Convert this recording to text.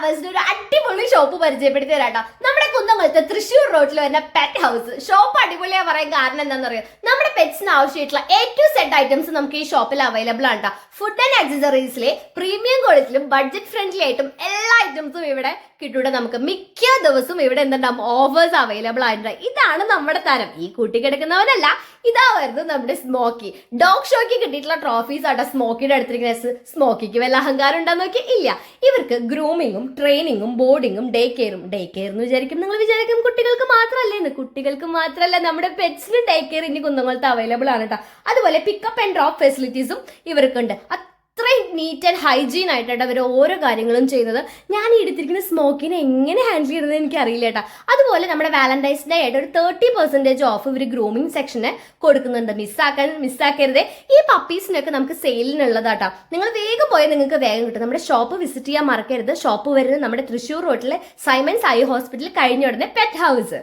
ലവേഴ്സിന് ഒരു അടിപൊളി ഷോപ്പ് പരിചയപ്പെടുത്തി തരാട്ടോ. നമ്മുടെ കുന്നംകുളത്ത് തൃശ്ശൂർ റോഡിൽ വരുന്ന പെറ്റ് ഹൗസ് ഷോപ്പ് അടിപൊളിയാ പറയാൻ കാരണം എന്താണെന്ന് അറിയാം നമ്മുടെ പെറ്റ്സിന് ആവശ്യമായിട്ടുള്ള എ ടു സെഡ് ഐറ്റംസ് നമുക്ക് ഈ ഷോപ്പിൽ അവൈലബിൾ ആണ്. ഫുഡ് ആൻഡ് ആക്സസറീസിലെ പ്രീമിയം ക്വാളിറ്റിയിലും ബഡ്ജറ്റ് ഫ്രണ്ട്ലി ആയിട്ടും എല്ലാ ഐറ്റംസും ഇവിടെ കിട്ടൂടെ നമുക്ക്. മിക്ക ദിവസവും ഇവിടെ എന്തുണ്ടാവും? ഓഫേഴ്സ് അവൈലബിൾ ആയിട്ടുണ്ട് ഇതാണ് നമ്മുടെ തരം. ഈ കൂട്ടി കിടക്കുന്നവനല്ല ഇതാ നമ്മുടെ സ്മോക്കി ഡോഗ് ഷോയ്ക്ക് കിട്ടിയിട്ടുള്ള ട്രോഫീസ് ആട്ടോ സ്മോക്കിയുടെ അടുത്തിരിക്കുന്ന സ്മോക്കിക്ക് വല്ല അഹങ്കാരം ഉണ്ടോ നോക്കി ഇല്ല. ഇവർക്ക് ഗ്രൂമിങ്ങും ട്രെയിനിങ്ങും ബോർഡിങ്ങും ഡേ കെയറും ഡേ കെയർ എന്ന് വിചാരിക്കും നിങ്ങൾ വിചാരിക്കും കുട്ടികൾക്ക് മാത്രമല്ലേ എന്ന്. കുട്ടികൾക്ക് മാത്രമല്ല നമ്മുടെ പെറ്റ്സിന് ഡേ കെയർ ഇനി കുന്നംകുളത്ത് അവൈലബിൾ ആണ് കേട്ടോ അതുപോലെ പിക്കപ്പ് ആൻഡ് ഡ്രോപ്പ് ഫെസിലിറ്റീസും ഇവർക്കുണ്ട്. അത്രയും നീറ്റ് ആൻഡ് ഹൈജീൻ ആയിട്ടാണ് അവർ ഓരോ കാര്യങ്ങളും ചെയ്യുന്നത്. ഞാൻ ഈ എടുത്തിരിക്കുന്ന സ്മോക്കിനെ എങ്ങനെ ഹാൻഡിൽ ചെയ്യുന്നത് എനിക്ക് അറിയില്ല കേട്ടോ. അതുപോലെ നമ്മുടെ വാലന്റൈൻസ് ഡേ ആയിട്ട് ഒരു തേർട്ടി പെർസെന്റേജ് ഓഫ് ഇവർ ഗ്രൂമിംഗ് സെക്ഷന് കൊടുക്കുന്നുണ്ട്. മിസ്സാക്കാൻ മിസ്സാക്കരുത് ഈ പപ്പീസിനൊക്കെ നമുക്ക് സെയിലിനുള്ളതാട്ടോ നിങ്ങൾ വേഗം പോയാൽ നിങ്ങൾക്ക് വേഗം കിട്ടും. നമ്മുടെ ഷോപ്പ് വിസിറ്റ് ചെയ്യാൻ മറക്കരുത്. ഷോപ്പ് വരുന്നത് നമ്മുടെ തൃശ്ശൂർ റോഡിലെ സൈമൻസ് ഐ ഹോസ്പിറ്റൽ കഴിഞ്ഞ ഉടനെ പെറ്റ് ഹൗസ്